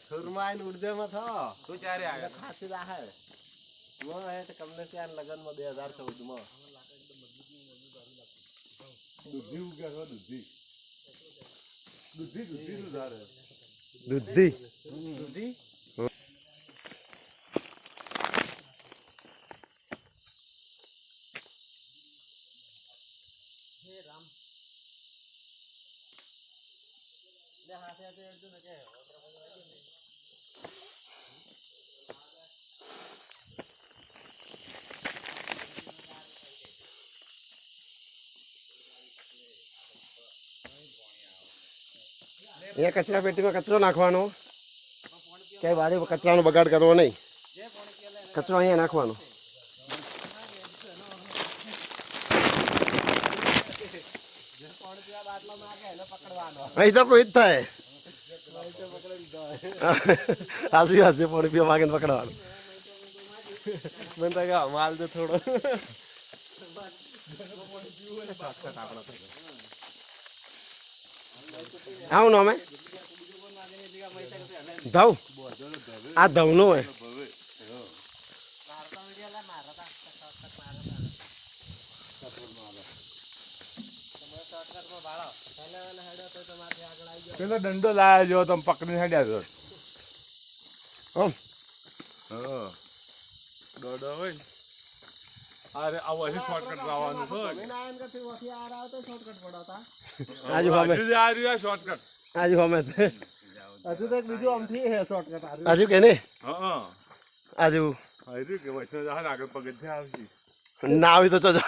સુરમાઈ ને ઉડદેમાં થો. તું ચારે આવ્યો ખાસી રાહે મો હે તો કમને ત્યાં લગનમાં બે હજાર ચૌદમાં દૂધી ઉગ્યા છો દૂધી દૂધી દૂધી હે. દૂધી? દૂધી? અહીંયા કચરા પેટીમાં કચરો નાખવાનો. ક્યાંય વારે કચરાનો બગાડ કરવો નહીં. કચરો અહીંયા નાખવાનો. અહીં તો કોઈ જ થાય હાસી હાસી પાણી પીવા માંગે ને પકડવાનું મને તો કે માલ દે થોડો આવું નામે ધવ આ ધવનો હોય પેલો દંડો લાયા જો તમે પકડીને હેડ્યા છો. દોડો હોય અરે આ વહી શોર્ટકટ લાવવાનું છે આજુ આ રહ્યું શોર્ટકટ આજુ હજુ તો બીજું આમથી હે શોર્ટકટ આજુ કે ને હા. આજુ હજુ કે વૈષ્ણવ આગળ પગથિયા આવશે. ના આવી તો ચજો.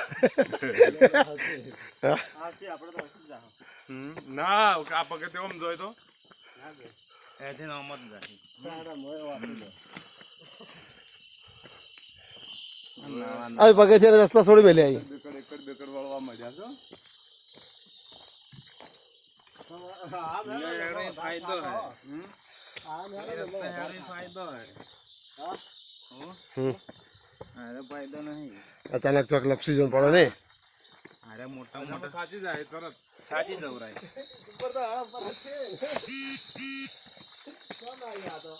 ના આ આમ જોઈ તો. એથી નોમત જાય. આવી પગથિયા રસ્તા છોડી મેલે આવી બેકડ એકડ બેકડ વાળવા મળ્યા અચાનક ચોક લપસી જવું પડો ને અરે મોટા મોટા. સાચી જાય તરત. સાચી જવરાય ઉપર તો હળપ પર છે કોમ આવ્યા તો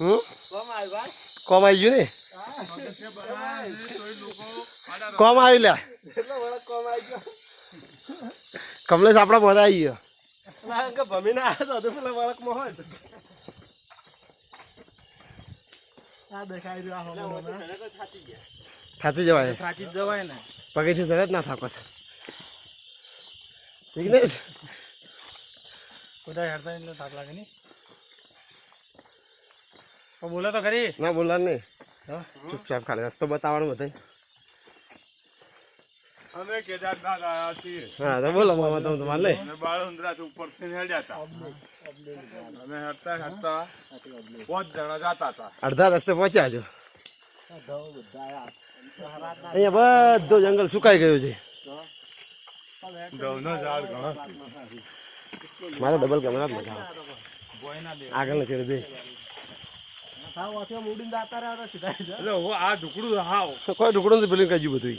હું કોમ આવ્યા કોમ આવી ગયું ને કોમ આવી લે કમલેશ આપણા બધા આવી ગયો. ભમીને આવ્યા તો પેલા વળકમાં હોય. થાચી જવાય. થાચી જવાય ને. પગેથી જડે જ ના થાકો ઠીક ને બધા હેડતા એટલે થાક લાગે નહીં. બોલો તો ખરી. ના બોલા નહીં. ચૂપચાપ ખાલી રસ્તો બતાવવાનો બધા અમે કેદારનાથ આવ્યા છીએ. હા તો બોલો મામા તમે તમારે લે અમે બાળુંદ્રા ઉપરથી હેડ્યા હતા. અમે હરતા હરતા પાંચ જણા જતા હતા. અડધા રસ્તે પહોંચ્યા છો. અહીંયા બધો જંગલ સુકાઈ ગયો છે. મારે ડબલ કેમેરા જ લગાવો. આગળ નથી બે. ઢુકડું કોઈ ટુકડો નથી પેલું કાજુ બધું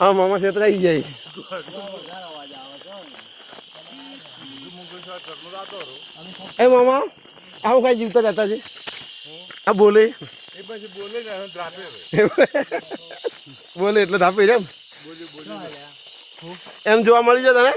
હા મામા છેતરાઈ જાય એ મામા આવું કઈ જીવતા જતા છે? આ બોલે. બોલે એટલે ધાપી એમ? એમ જોવા મળી જાય તને?